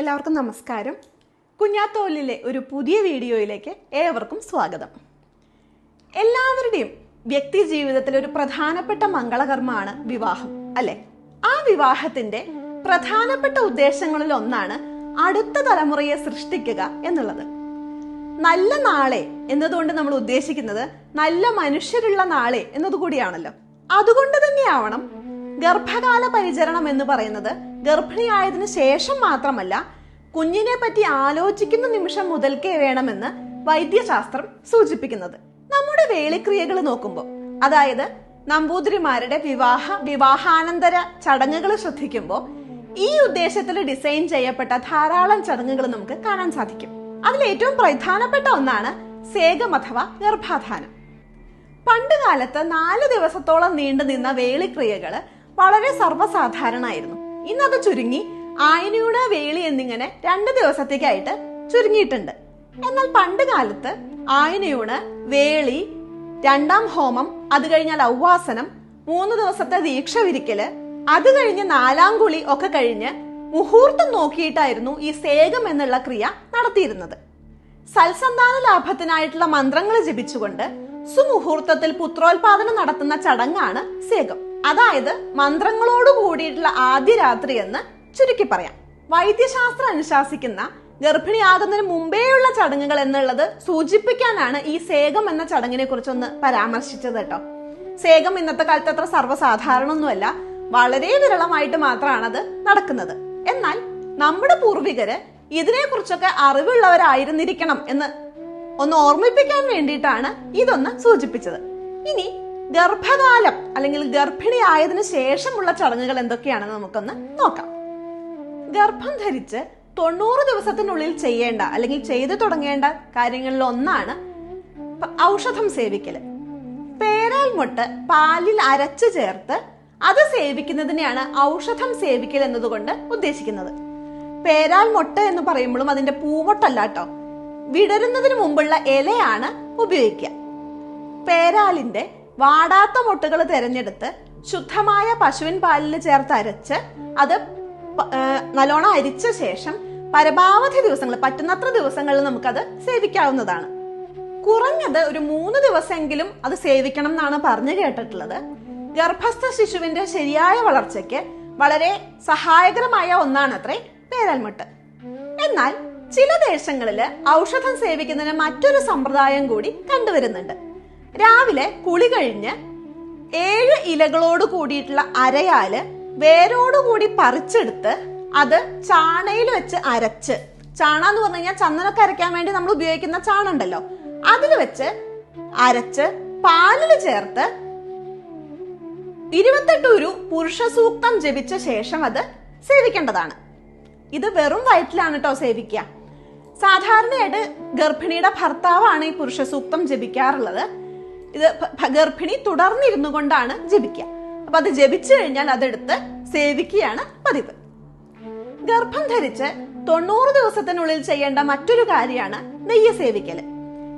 എല്ലാവർക്കും നമസ്കാരം. കുഞ്ഞാത്തോലിലെ ഒരു പുതിയ വീഡിയോയിലേക്ക് ഏവർക്കും സ്വാഗതം. എല്ലാവരുടെയും വ്യക്തി ജീവിതത്തിലെ ഒരു പ്രധാനപ്പെട്ട മംഗളകർമ്മമാണ് വിവാഹം അല്ലെ? ആ വിവാഹത്തിന്റെ പ്രധാനപ്പെട്ട ഉദ്ദേശങ്ങളിൽ ഒന്നാണ് അടുത്ത തലമുറയെ സൃഷ്ടിക്കുക എന്നുള്ളത്. നല്ല നാളെ എന്നതുകൊണ്ട് നമ്മൾ ഉദ്ദേശിക്കുന്നത് നല്ല മനുഷ്യരുള്ള നാളെ എന്നതുകൂടിയാണല്ലോ. അതുകൊണ്ട് തന്നെയാവണം ഗർഭകാല പരിചരണം എന്ന് പറയുന്നത് ഗർഭിണിയായതിനു ശേഷം മാത്രമല്ല കുഞ്ഞിനെ പറ്റി ആലോചിക്കുന്ന നിമിഷം മുതൽക്കേ വേണമെന്ന് വൈദ്യശാസ്ത്രം സൂചിപ്പിക്കുന്നത്. നമ്മുടെ വേളിക്രിയകൾ നോക്കുമ്പോൾ അതായത് നമ്പൂതിരിമാരുടെ വിവാഹ വിവാഹാനന്തര ചടങ്ങുകൾ ശ്രദ്ധിക്കുമ്പോൾ ഈ ഉദ്ദേശത്തിൽ ഡിസൈൻ ചെയ്യപ്പെട്ട ധാരാളം ചടങ്ങുകൾ നമുക്ക് കാണാൻ സാധിക്കും. അതിൽ ഏറ്റവും പ്രധാനപ്പെട്ട ഒന്നാണ് സേകം അഥവാ ഗർഭാധാനം. പണ്ട് കാലത്ത് നാല് ദിവസത്തോളം നീണ്ടു നിന്ന വേളിക്രിയകൾ വളരെ സർവസാധാരണമായിരുന്നു ഇന്നത് ചുരുങ്ങി ആയിനൂട് വേളി എന്നിങ്ങനെ രണ്ട് ദിവസത്തേക്കായിട്ട് ചുരുങ്ങിയിട്ടുണ്ട്. എന്നാൽ പണ്ട് കാലത്ത് ആയിനയൂണ് വേളി രണ്ടാം ഹോമം അത് കഴിഞ്ഞാൽ ഔവാസനം മൂന്ന് ദിവസത്തെ ദീക്ഷ വിരിക്കൽ അത് കഴിഞ്ഞ് നാലാം കുളി ഒക്കെ കഴിഞ്ഞ് മുഹൂർത്തം നോക്കിയിട്ടായിരുന്നു ഈ സേകം എന്നുള്ള ക്രിയ നടത്തിയിരുന്നത്. സൽസന്താന ലാഭത്തിനായിട്ടുള്ള മന്ത്രങ്ങൾ ജപിച്ചുകൊണ്ട് സുമുഹൂർത്തത്തിൽ പുത്രോത്പാദനം നടത്തുന്ന ചടങ്ങാണ് സേകം. അതായത് മന്ത്രങ്ങളോട് കൂടിയിട്ടുള്ള ആദ്യ രാത്രി എന്ന് ചുരുക്കി പറയാം. വൈദ്യശാസ്ത്രം അനുശാസിക്കുന്ന ഗർഭിണിയാകുന്നതിന് മുമ്പേയുള്ള ചടങ്ങുകൾ എന്നുള്ളത് സൂചിപ്പിക്കാനാണ് ഈ സേകം എന്ന ചടങ്ങിനെ കുറിച്ചൊന്ന് പരാമർശിച്ചത് കേട്ടോ. സേകം ഇന്നത്തെ കാലത്ത് അത്ര സർവസാധാരണമൊന്നുമല്ല വളരെ വിരളമായിട്ട് മാത്രമാണ് അത് നടക്കുന്നത്. എന്നാൽ നമ്മുടെ പൂർവികര് ഇതിനെക്കുറിച്ചൊക്കെ അറിവുള്ളവരായിരുന്നിരിക്കണം എന്ന് ഒന്ന് ഓർമ്മിപ്പിക്കാൻ വേണ്ടിയിട്ടാണ് ഇതൊന്ന് സൂചിപ്പിച്ചത്. ഇനി ഗർഭകാലം അല്ലെങ്കിൽ ഗർഭിണി ഗർഭിണിയായതിനു ശേഷമുള്ള ചടങ്ങുകൾ എന്തൊക്കെയാണെന്ന് നമുക്കൊന്ന് നോക്കാം. ഗർഭം ധരിച്ച് തൊണ്ണൂറ് ദിവസത്തിനുള്ളിൽ ചെയ്യേണ്ട അല്ലെങ്കിൽ ചെയ്തു തുടങ്ങേണ്ട കാര്യങ്ങളിൽ ഒന്നാണ് ഔഷധം സേവിക്കൽ. പേരാൽ മുട്ട് പാലിൽ അരച്ചു ചേർത്ത് അത് സേവിക്കുന്നതിനെയാണ് ഔഷധം സേവിക്കൽ എന്നതുകൊണ്ട് ഉദ്ദേശിക്കുന്നത്. പേരാൽ മുട്ട എന്ന് പറയുമ്പോഴും അതിന്റെ പൂവൊട്ടല്ല കേട്ടോ. വിടരുന്നതിന് മുമ്പുള്ള ഇലയാണ് ഉപയോഗിക്കുക. പേരാലിന്റെ വാടാത്ത മുട്ടകൾ തിരഞ്ഞെടുത്ത് ശുദ്ധമായ പശുവിൻ പാലിൽ ചേർത്ത് അരച്ച് അത് നല്ലോണം അരിച്ച ശേഷം പരമാവധി ദിവസങ്ങൾ പറ്റുന്നത്ര ദിവസങ്ങളിൽ നമുക്കത് സേവിക്കാവുന്നതാണ്. കുറഞ്ഞത് ഒരു മൂന്ന് ദിവസമെങ്കിലും അത് സേവിക്കണം എന്നാണ് പറഞ്ഞു കേട്ടിട്ടുള്ളത്. ഗർഭസ്ഥ ശിശുവിന്റെ ശരിയായ വളർച്ചയ്ക്ക് വളരെ സഹായകരമായ ഒന്നാണത്രേ പേരാൽമുട്ട്. എന്നാൽ ചില ദേശങ്ങളിൽ ഔഷധം സേവിക്കുന്നതിന് മറ്റൊരു സമ്പ്രദായം കൂടി കണ്ടുവരുന്നുണ്ട്. രാവിലെ കുളി കഴിഞ്ഞ് ഏഴ് ഇലകളോട് കൂടിയിട്ടുള്ള അരയാൽ വേരോടുകൂടി പറിച്ചെടുത്ത് അത് ചാണയിൽ വെച്ച് അരച്ച്. ചാണ എന്ന് പറഞ്ഞു കഴിഞ്ഞാൽ ചന്ദനൊക്കെ അരയ്ക്കാൻ വേണ്ടി നമ്മൾ ഉപയോഗിക്കുന്ന ചാണ ഉണ്ടല്ലോ. അതിൽ വെച്ച് അരച്ച് പാലിൽ ചേർത്ത് ഇരുപത്തെട്ട് ഒരു പുരുഷ സൂക്തം ജപിച്ച ശേഷം അത് സേവിക്കേണ്ടതാണ്. ഇത് വെറും വയറ്റിലാണ് കേട്ടോ സേവിക്കുക. സാധാരണയായിട്ട് ഗർഭിണിയുടെ ഭർത്താവാണ് ഈ പുരുഷ സൂക്തം ജപിക്കാറുള്ളത്. ഇത് ഗർഭിണി തുടർന്നിരുന്നു കൊണ്ടാണ് ജപിക്കുക. അപ്പൊ അത് ജപിച്ചു കഴിഞ്ഞാൽ അതെടുത്ത് സേവിക്കുകയാണ് പതിവ്. ഗർഭം ധരിച്ച് തൊണ്ണൂറ് ദിവസത്തിനുള്ളിൽ ചെയ്യേണ്ട മറ്റൊരു കാര്യമാണ് നെയ്യ സേവിക്കൽ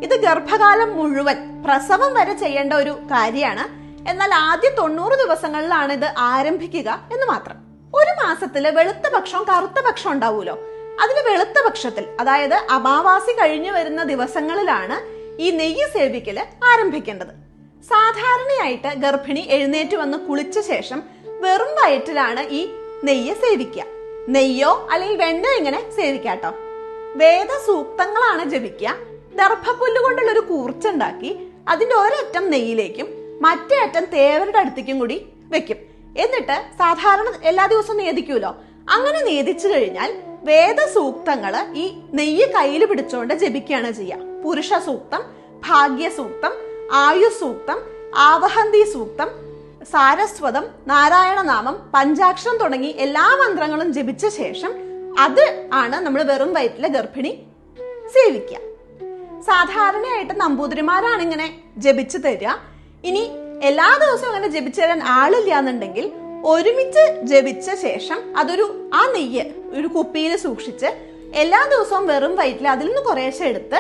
ഇത് ഗർഭകാലം മുഴുവൻ പ്രസവം വരെ ചെയ്യേണ്ട ഒരു കാര്യമാണ്. എന്നാൽ ആദ്യ തൊണ്ണൂറ് ദിവസങ്ങളിലാണ് ഇത് ആരംഭിക്കുക എന്ന് മാത്രം. ഒരു മാസത്തിൽ വെളുത്ത പക്ഷം കറുത്ത പക്ഷം ഉണ്ടാവൂലോ അതിന് വെളുത്ത പക്ഷത്തിൽ അതായത് അമാവാസി കഴിഞ്ഞു വരുന്ന ദിവസങ്ങളിലാണ് ഈ നെയ്യ് സേവിക്കൽ ആരംഭിക്കേണ്ടത്. സാധാരണയായിട്ട് ഗർഭിണി എഴുന്നേറ്റ് വന്ന് കുളിച്ച ശേഷം വെറും വയറ്റിലാണ് ഈ നെയ്യ് സേവിക്കുക നെയ്യോ അല്ലെങ്കിൽ വെണ്ണ ഇങ്ങനെ സേവിക്കാട്ടോ. വേദസൂക്തങ്ങളാണ് ജപിക്കുക ദർഭപ്പുല്ല് കൊണ്ടുള്ള ഒരു കൂർച്ചുണ്ടാക്കി അതിന്റെ ഒരറ്റം നെയ്യിലേക്കും മറ്റേ അറ്റം തേവരുടെ അടുത്തേക്കും കൂടി വെക്കും. എന്നിട്ട് സാധാരണ എല്ലാ ദിവസവും നേദിക്കൂലോ? അങ്ങനെ നേദിച്ചു കഴിഞ്ഞാൽ വേദസൂക്തങ്ങൾ ഈ നെയ്യ് കയ്യിൽ പിടിച്ചുകൊണ്ട് ജപിക്കുകയാണ് ചെയ്യുക പുരുഷ സൂക്തം ഭാഗ്യസൂക്തം ആയുസൂക്തം ആയു സൂക്തം ആവഹന്തി സൂക്തം സാരസ്വതം നാരായണനാമം പഞ്ചാക്ഷരം തുടങ്ങി എല്ലാ മന്ത്രങ്ങളും ജപിച്ച ശേഷം അത് ആണ് നമ്മൾ വെറും വയറ്റിലെ ഗർഭിണി സേവിക്കുക സാധാരണയായിട്ട് നമ്പൂതിരിമാരാണ് ഇങ്ങനെ ജപിച്ചു തരിക ഇനി എല്ലാ ദിവസവും അങ്ങനെ ജപിച്ചു തരാൻ ആളില്ല എന്നുണ്ടെങ്കിൽ ഒരുമിച്ച് ജപിച്ച ശേഷം അതൊരു ആ നെയ്യ് ഒരു കുപ്പിയിൽ സൂക്ഷിച്ച് എല്ലാ ദിവസവും വെറും വയറ്റിൽ അതിൽ നിന്ന് കുറേശ്ശെ എടുത്ത്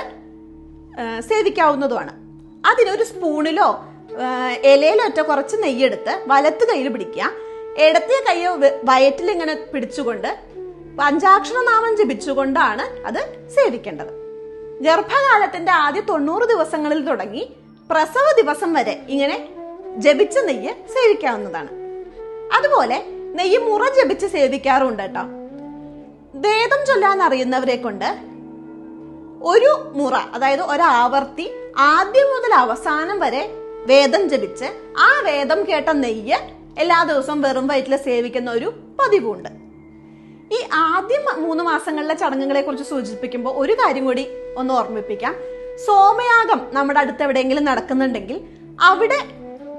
സേവിക്കാവുന്നതുമാണ്. അതിനൊരു സ്പൂണിലോ ഇലയിലൊറ്റ കുറച്ച് നെയ്യെടുത്ത് വലത്ത് കയ്യിൽ പിടിക്കുക. ഇടത്തെ കൈ വയറ്റിൽ ഇങ്ങനെ പിടിച്ചുകൊണ്ട് പഞ്ചാക്ഷര നാമം ജപിച്ചുകൊണ്ടാണ് അത് സേവിക്കേണ്ടത്. ഗർഭകാലത്തിന്റെ ആദ്യ തൊണ്ണൂറ് ദിവസങ്ങളിൽ തുടങ്ങി പ്രസവ ദിവസം വരെ ഇങ്ങനെ ജപിച്ച നെയ്യ് സേവിക്കാവുന്നതാണ്. അതുപോലെ നെയ്യ് മുറ ജപിച്ച് സേവിക്കാറുണ്ട് കേട്ടോ വേദം ചൊല്ലാൻ അറിയുന്നവരെ കൊണ്ട് ഒരു മുറ അതായത് ഒരാവർത്തി ആദ്യം മുതൽ അവസാനം വരെ വേദം ജപിച്ച് ആ വേദം കേട്ട നെയ്യ് എല്ലാ ദിവസവും വെറും വയറ്റിൽ സേവിക്കുന്ന ഒരു പതിവുണ്ട്. ഈ ആദ്യം മൂന്ന് മാസങ്ങളിലെ ചടങ്ങുകളെ കുറിച്ച് സൂചിപ്പിക്കുമ്പോൾ ഒരു കാര്യം കൂടി ഒന്ന് ഓർമ്മിപ്പിക്കാം. സോമയാഗം നമ്മുടെ അടുത്ത് എവിടെയെങ്കിലും നടക്കുന്നുണ്ടെങ്കിൽ അവിടെ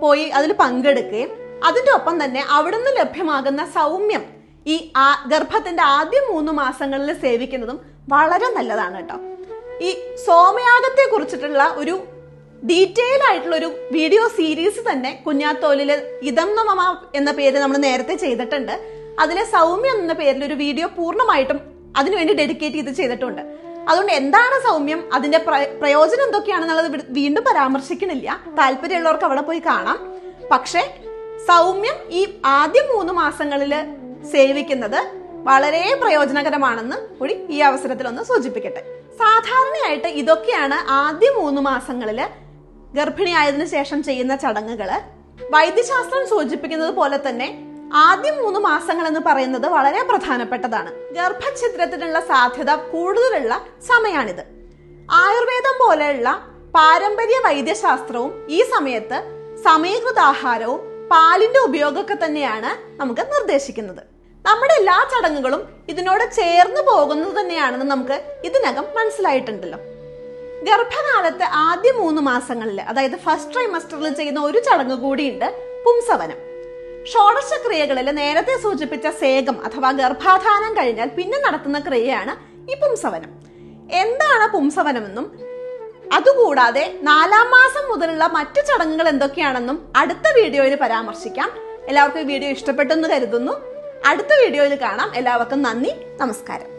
പോയി അതിൽ പങ്കെടുക്കുകയും അതിന്റെ ഒപ്പം തന്നെ അവിടുന്ന് ലഭ്യമാകുന്ന സൗമ്യം ഈ ആ ഗർഭത്തിന്റെ ആദ്യ മൂന്ന് മാസങ്ങളിൽ സേവിക്കുന്നതും വളരെ നല്ലതാണ് കേട്ടോ. ഈ സോമയാഗത്തെ കുറിച്ചിട്ടുള്ള ഒരു ഡീറ്റെയിൽ ആയിട്ടുള്ള ഒരു വീഡിയോ സീരീസ് തന്നെ കുഞ്ഞാത്തോലിൽ ഇതം നമ എന്ന പേര് നമ്മൾ നേരത്തെ ചെയ്തിട്ടുണ്ട്. അതിലെ സൗമ്യം എന്ന പേരിൽ ഒരു വീഡിയോ പൂർണമായിട്ടും അതിനുവേണ്ടി ഡെഡിക്കേറ്റ് ചെയ്ത് ചെയ്തിട്ടുണ്ട്. അതുകൊണ്ട് എന്താണ് സൗമ്യം? അതിന്റെ പ്ര- പ്രയോജനം എന്തൊക്കെയാണെന്നുള്ളത് വീണ്ടും പരാമർശിക്കണില്ല. താല്പര്യമുള്ളവർക്ക് അവിടെ പോയി കാണാം. പക്ഷേ സൗമ്യം ഈ ആദ്യ മൂന്ന് മാസങ്ങളിൽ സേവിക്കുന്നത് വളരെ പ്രയോജനകരമാണെന്ന് കൂടി ഈ അവസരത്തിൽ ഒന്ന് സൂചിപ്പിക്കട്ടെ. സാധാരണയായിട്ട് ഇതൊക്കെയാണ് ആദ്യ മൂന്ന് മാസങ്ങളിൽ ഗർഭിണിയായതിനു ശേഷം ചെയ്യുന്ന ചടങ്ങുകൾ. വൈദ്യശാസ്ത്രം സൂചിപ്പിക്കുന്നത് പോലെ തന്നെ ആദ്യ മൂന്ന് മാസങ്ങൾ എന്ന് പറയുന്നത് വളരെ പ്രധാനപ്പെട്ടതാണ്. ഗർഭഛിദ്രത്തിനുള്ള സാധ്യത കൂടുതലുള്ള സമയാണിത്. ആയുർവേദം പോലെയുള്ള പാരമ്പര്യ വൈദ്യശാസ്ത്രവും ഈ സമയത്ത് സമീകൃത ആഹാരവും പാലിന്റെ ഉപയോഗമൊക്കെ തന്നെയാണ് നമുക്ക് നിർദ്ദേശിക്കുന്നത്. നമ്മുടെ എല്ലാ ചടങ്ങുകളും ഇതിനോട് ചേർന്ന് പോകുന്നത് തന്നെയാണെന്ന് നമുക്ക് ഇതിനകം മനസ്സിലായിട്ടുണ്ടല്ലോ. ഗർഭകാലത്തെ ആദ്യ മൂന്ന് മാസങ്ങളിൽ അതായത് ഫസ്റ്റ് ട്രൈമസ്റ്ററിൽ ചെയ്യുന്ന ഒരു ചടങ്ങ് കൂടിയുണ്ട് പുംസവനം. ഷോഡശ ക്രിയകളിൽ നേരത്തെ സൂചിപ്പിച്ച സേകം അഥവാ ഗർഭാധാനം കഴിഞ്ഞാൽ പിന്നെ നടത്തുന്ന ക്രിയയാണ് ഈ പുംസവനം. എന്താണ് പുംസവനമെന്നും അതുകൂടാതെ നാലാം മാസം മുതലുള്ള മറ്റു ചടങ്ങുകൾ എന്തൊക്കെയാണെന്നും അടുത്ത വീഡിയോയിൽ പരാമർശിക്കാം. എല്ലാവർക്കും ഈ വീഡിയോ ഇഷ്ടപ്പെട്ടെന്ന് കരുതുന്നു. അടുത്ത വീഡിയോയിൽ കാണാം. എല്ലാവർക്കും നന്ദി. നമസ്കാരം.